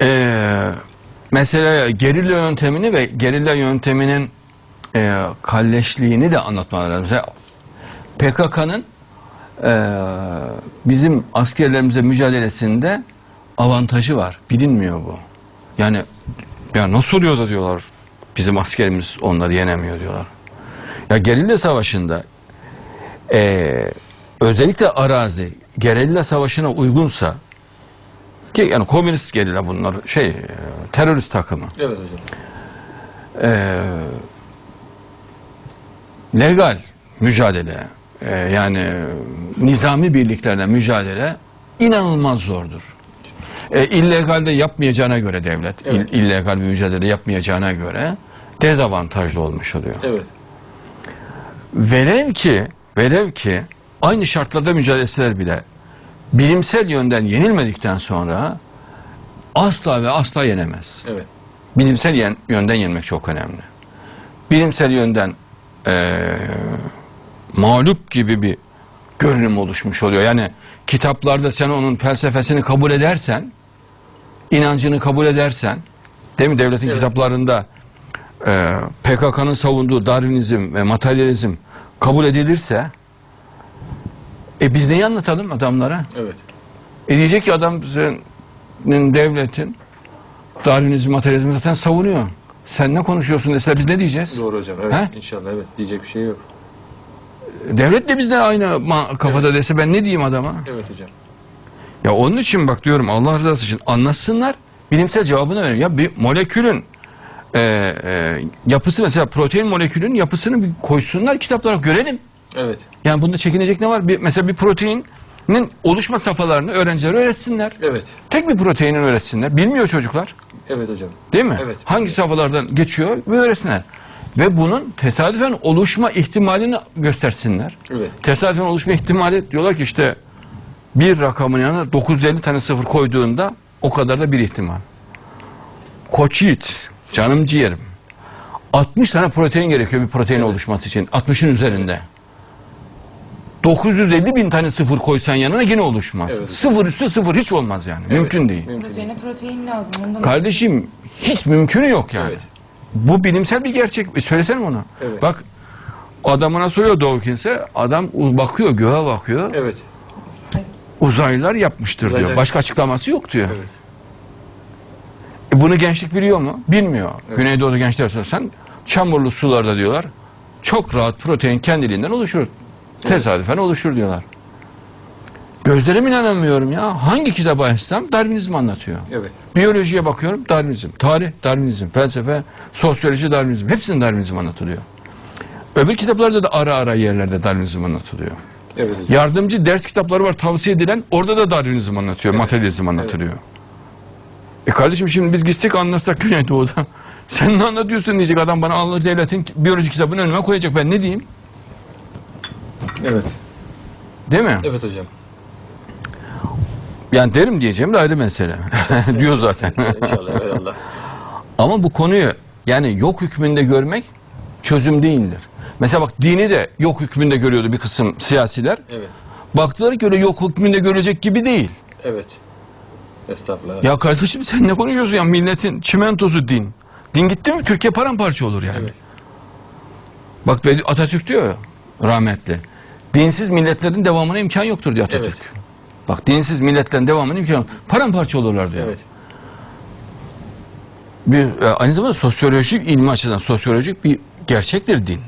Ee, mesela gerilla yöntemini ve gerilla yönteminin e, kalleşliğini de anlatmaları lazım. PKK'nın e, bizim askerlerimize mücadelesinde avantajı var. Bilinmiyor bu. Yani ya nasıl oluyor da diyorlar bizim askerimiz onları yenemiyor diyorlar. Ya gerilla savaşında e, özellikle arazi gerilla savaşına uygunsa ki yani komünist gerilla bunlar şey e, terörist takımı Evet hocam. e, legal mücadele e, yani nizami birliklerle mücadele inanılmaz zordur. E, illegalde yapmayacağına göre devlet, Evet. illegal bir mücadele yapmayacağına göre dezavantajlı olmuş oluyor. Evet. Velev ki, velev ki aynı şartlarda mücadeleseler bile bilimsel yönden yenilmedikten sonra asla ve asla yenemez. Evet. Bilimsel yen- yönden yenmek çok önemli. Bilimsel yönden eee mağlup gibi bir görünüm oluşmuş oluyor. Yani kitaplarda sen onun felsefesini kabul edersen, inancını kabul edersen, değil mi devletin Evet. kitaplarında eee PKK'nın savunduğu Darwinizm ve materyalizm kabul edilirse, e biz neyi anlatalım adamlara? Evet. E diyecek ki adam senin devletin Darwinizm, materyalizmi zaten savunuyor. Sen ne konuşuyorsun deseler biz ne diyeceğiz? Doğru hocam. Evet. He? İnşallah evet. Diyecek bir şey yok. Devlet de bizde aynı kafada dese ben ne diyeyim adama? Evet hocam. Ya onun için bak diyorum Allah rızası için anlasınlar bilimsel cevabını verin. Ya bir molekülün e, e, yapısı mesela protein molekülün yapısını bir koysunlar kitaplara görelim. Evet. Yani bunda çekinecek ne var? Bir, mesela bir proteinin oluşma safhalarını öğrencilere öğretsinler. Evet. Tek bir proteinin öğretsinler. Bilmiyor çocuklar. Evet hocam. Değil mi? Evet. Hangi safhalardan geçiyor ve öğretsinler. Ve bunun tesadüfen oluşma ihtimalini göstersinler. Evet. Tesadüfen oluşma ihtimali diyorlar ki işte bir rakamın yanına 950 tane sıfır koyduğunda o kadar da bir ihtimal. Koç yiğit, canım ciğerim. 60 tane protein gerekiyor bir protein oluşması için. 60'ın üzerinde. 950 bin tane sıfır koysan yanına yine oluşmaz. Evet. Sıfır üstü sıfır hiç olmaz yani. Mümkün değil. Mümkün değil. Proteine protein lazım. Ondan Kardeşim hiç mümkünü yok yani. Evet. Bu bilimsel bir gerçek. E, söylesene onu. Evet. Bak adamına soruyor Dawkins'e adam bakıyor göğe bakıyor. Evet. Uzaylılar yapmıştır diyor. Uzaylılar- Başka açıklaması yok diyor. Evet. E, bunu gençlik biliyor mu? Bilmiyor. Güneydoğu'da gençler sorsan çamurlu sularda diyorlar. Çok rahat protein kendiliğinden oluşur. Tesadüfen oluşur diyorlar. Gözlerim inanamıyorum ya. Hangi kitaba açsam Darwinizm anlatıyor. Evet. Biyolojiye bakıyorum Darwinizm. Tarih Darwinizm. Felsefe, sosyoloji Darwinizm. Hepsinin Darwinizm anlatılıyor. Öbür kitaplarda da ara ara yerlerde Darwinizm anlatılıyor. Evet hocam. Yardımcı ders kitapları var tavsiye edilen. Orada da Darwinizm anlatıyor. Materyalizm anlatılıyor. E kardeşim şimdi biz gitsek anlatsak Güneydoğu'da. Sen ne anlatıyorsun diyecek adam bana Allah devletin biyoloji kitabını önüme koyacak. Ben ne diyeyim? Evet. Değil mi? Evet hocam. Yani derim diyeceğim de ayrı mesele. Diyor zaten. İnşallah. Allah. Ama bu konuyu yani yok hükmünde görmek çözüm değildir. Mesela bak dini de yok hükmünde görüyordu bir kısım siyasiler. Evet. Baktılar ki öyle yok hükmünde görecek gibi değil. Evet. Estağfurullah. Ya kardeşim sen ne konuşuyorsun ya milletin çimentosu din. Din gitti mi Türkiye paramparça olur yani. Evet. Bak Atatürk diyor ya rahmetli. Dinsiz milletlerin devamına imkan yoktur diyor Atatürk. Evet. Bak dinsiz milletlerin devamına imkan yok. Paramparça olurlar diyor. Evet. bir e, aynı zamanda sosyolojik ilmi açıdan sosyolojik bir gerçektir din.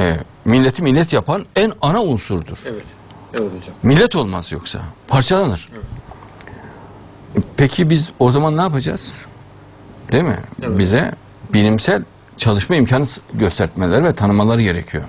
E, milleti millet yapan en ana unsurdur. Evet. Evet hocam. Millet olmaz yoksa parçalanır. E, Peki biz o zaman ne yapacağız? Değil mi? Evet. Bize bilimsel çalışma imkanı göstermeleri ve tanımaları gerekiyor.